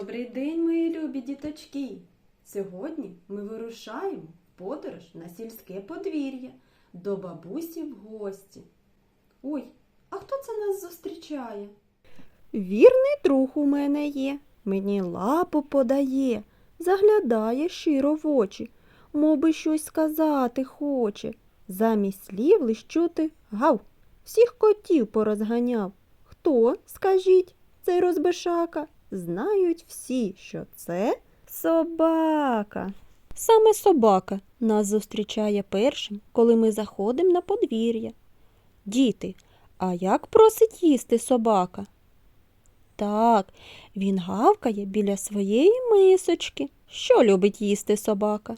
Добрий день, мої любі діточки! Сьогодні ми вирушаємо в подорож на сільське подвір'я до бабусі в гості. Ой, а хто це нас зустрічає? Вірний друг у мене є, мені лапу подає, заглядає щиро в очі, мов би щось сказати хоче. Замість слів лиш чути гав, всіх котів порозганяв. Хто, скажіть, цей розбишака? Знають всі, що це собака. Саме собака нас зустрічає першим, коли ми заходимо на подвір'я. Діти, а як просить їсти собака? Так, він гавкає біля своєї мисочки. Що любить їсти собака?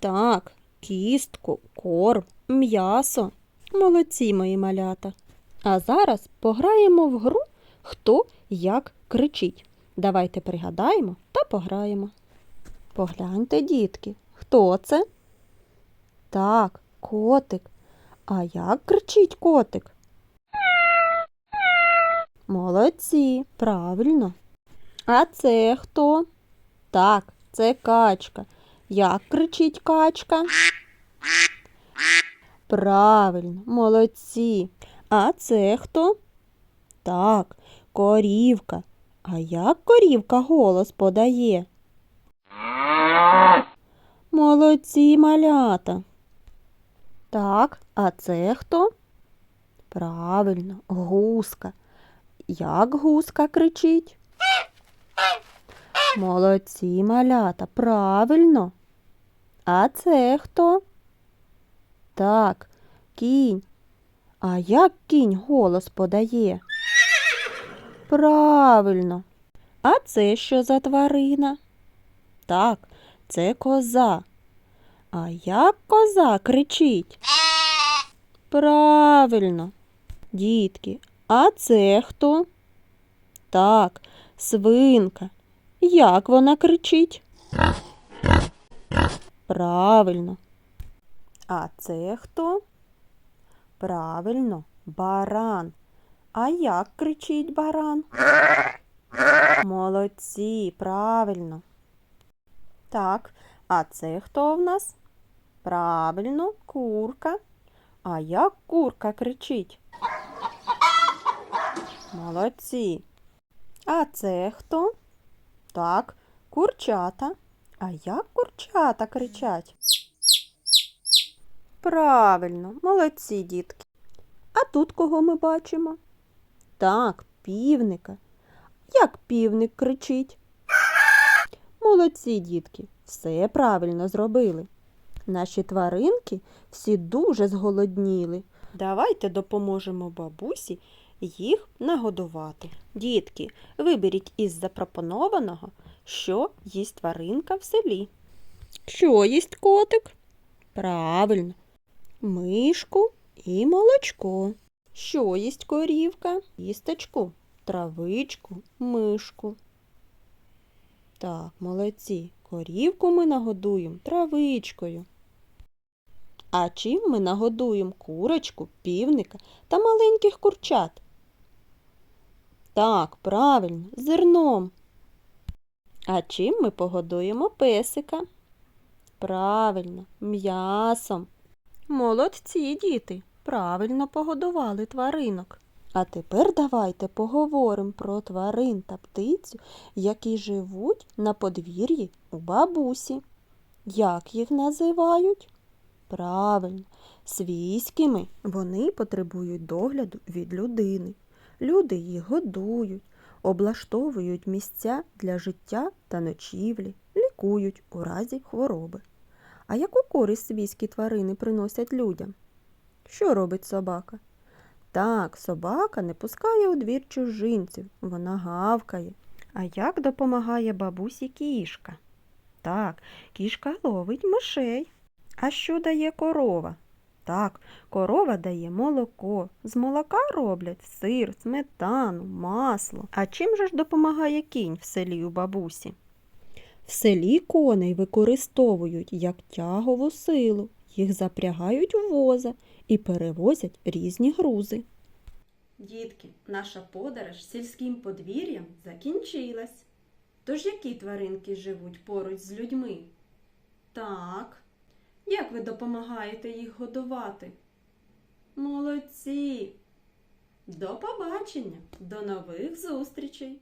Так, кістку, корм, м'ясо. Молодці мої малята. А зараз пограємо в гру Хто як кричить. Давайте пригадаємо та пограємо. Погляньте, дітки, хто це? Так, котик. А як кричить котик? Молодці, правильно. А це хто? Так, це качка. Як кричить качка? Правильно, молодці. А це хто? Так, корівка. А як корівка голос подає? Молодці малята. Так, а це хто? Правильно, гуска. Як гуска кричить? Молодці малята, правильно. А це хто? Так, кінь. А як кінь голос подає? Правильно. А це що за тварина? Так, це коза. А як коза кричить? Правильно. Дітки, а це хто? Так, свинка. Як вона кричить? Правильно. А це хто? Правильно, баран. А як кричить баран? Молодці, правильно. Так, а це хто в нас? Правильно, курка. А як курка кричить? Молодці. А це хто? Так, курчата. А як курчата кричать? Правильно, молодці, дітки. А тут кого ми бачимо? Так, півника. Як півник кричить? Молодці, дітки, все правильно зробили. Наші тваринки всі дуже зголодніли. Давайте допоможемо бабусі їх нагодувати. Дітки, виберіть із запропонованого, що їсть тваринка в селі. Що їсть котик? Правильно, мишку і молочко. Що їсть корівка? Їсточку, травичку, мишку. Так, молодці. Корівку ми нагодуємо травичкою. А чим ми нагодуємо курочку, півника та маленьких курчат? Так, правильно, зерном. А чим ми погодуємо песика? Правильно, м'ясом. Молодці, діти, правильно погодували тваринок. А тепер давайте поговоримо про тварин та птицю, які живуть на подвір'ї у бабусі. Як їх називають? Правильно, свійськими. Вони потребують догляду від людини. Люди їх годують, облаштовують місця для життя та ночівлі, лікують у разі хвороби. А яку користь свійські тварини приносять людям? Що робить собака? Так, собака не пускає у двір чужинців, вона гавкає. А як допомагає бабусі кішка? Так, кішка ловить мишей. А що дає корова? Так, корова дає молоко. З молока роблять сир, сметану, масло. А чим же ж допомагає кінь в селі у бабусі? В селі коней використовують як тягову силу, їх запрягають у воза і перевозять різні грузи. Дітки, наша подорож сільським подвір'ям закінчилась. Тож які тваринки живуть поруч з людьми? Так. Як ви допомагаєте їх годувати? Молодці! До побачення! До нових зустрічей!